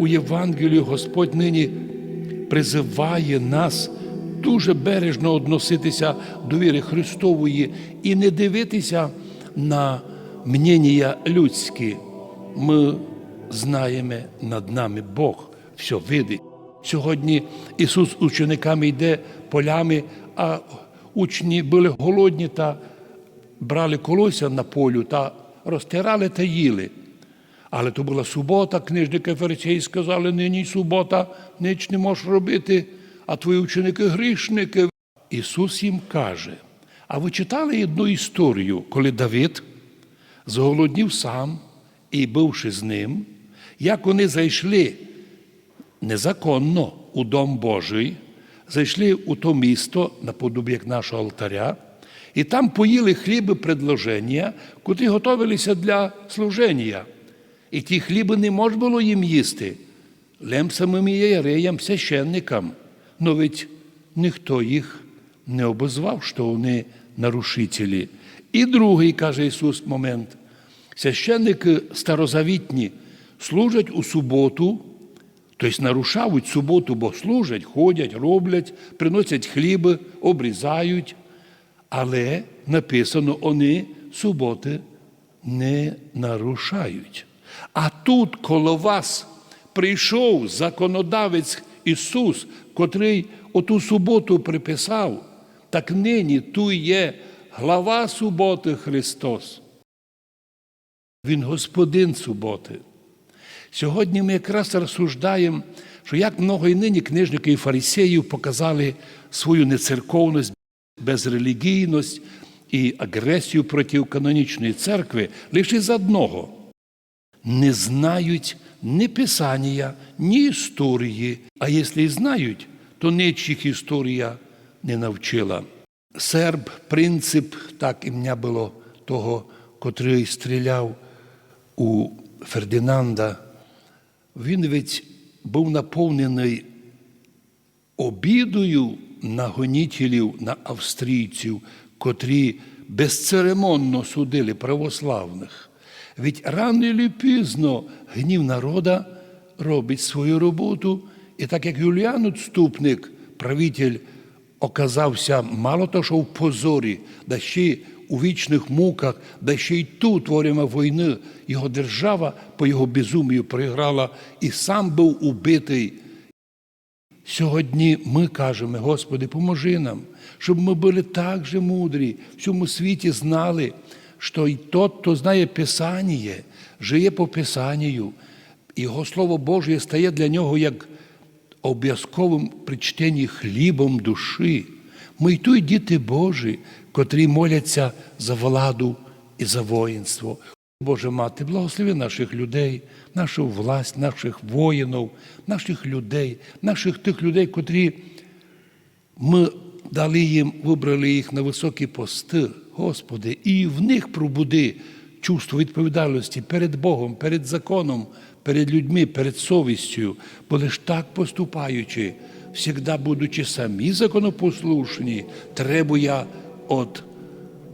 у Євангелії Господь нині призиває нас дуже бережно відноситися до віри Христової і не дивитися на мнення людські. Ми знаємо над нами Бог, все видить. Сьогодні Ісус учениками йде полями, а учні були голодні та брали колося на полю та розтирали та їли. Але то була субота, книжники фарисеї сказали, нині субота, ніч не можеш робити, а твої ученики грішники. Ісус їм каже: а ви читали одну історію, коли Давид зголоднів сам і бувши з ним, як вони зайшли незаконно у Дом Божий, зайшли у то місто наподобі як нашого алтаря, і там поїли хліби предложення, котрі готувалися для служення. І ті хліби не можна було їм їсти, лем самим єреям, священникам. Но ведь ніхто їх не обозвав, що вони нарушителі. І другий, каже Ісус, момент. Священники старозавітні служать у суботу, тобто нарушають суботу, бо служать, ходять, роблять, приносять хліби, обрізають. Але написано, вони суботи не нарушають. А тут коло вас прийшов законодавець Ісус, котрий оту суботу приписав, так нині ту є глава суботи Христос. Він господин суботи. Сьогодні ми якраз розсуждаємо, що як много і нині книжники і фарисеїв показали свою нецерковність, безрелігійність і агресію проти канонічної церкви лише з одного. Не знають ні Писання, ні історії, а якщо і знають, то нічих історія не навчила. Серб, принцип, так ім'я було того, котрий стріляв у Фердинанда, він ведь був наповнений обідою на гонітелів, на австрійців, котрі безцеремонно судили православних. Ведь рано чи пізно гнів народа робить свою роботу, і так як Юліан Отступник, правитель, оказався мало того, що в позорі, да ще у вічних муках, да ще й тут, во время війни, його держава по його безумію програла і сам був убитий. Сьогодні ми кажемо, Господи, поможи нам, щоб ми були так же мудрі, в цьому світі знали, що і тот, хто знає Писання, живе по Писанню, Його Слово Боже стає для нього як обов'язковим при чтенні хлібом душі. Ми й той діти Божі, котрі моляться за владу і за воїнство. Боже мати, благослови наших людей, нашу власть, наших воїнів, наших людей, наших тих людей, котрі ми дали їм, вибрали їх на високі пости, Господи, і в них пробуди чувство відповідальності перед Богом, перед законом, перед людьми, перед совістю, бо лиш так поступаючи, завжди будучи самі законопослушні, требує від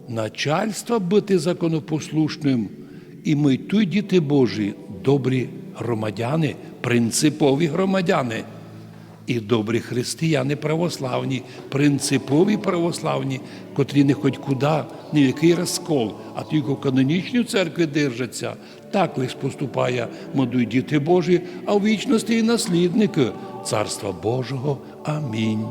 начальства бути законопослушним. І ми тут, діти Божі, добрі громадяни, принципові громадяни. І добрі християни православні, принципові православні, котрі не хоч куди, ні в який розкол, а тільки в канонічній церкві держаться. Так лиш поступає модують діти Божі, а в вічності і наслідники Царства Божого. Амінь.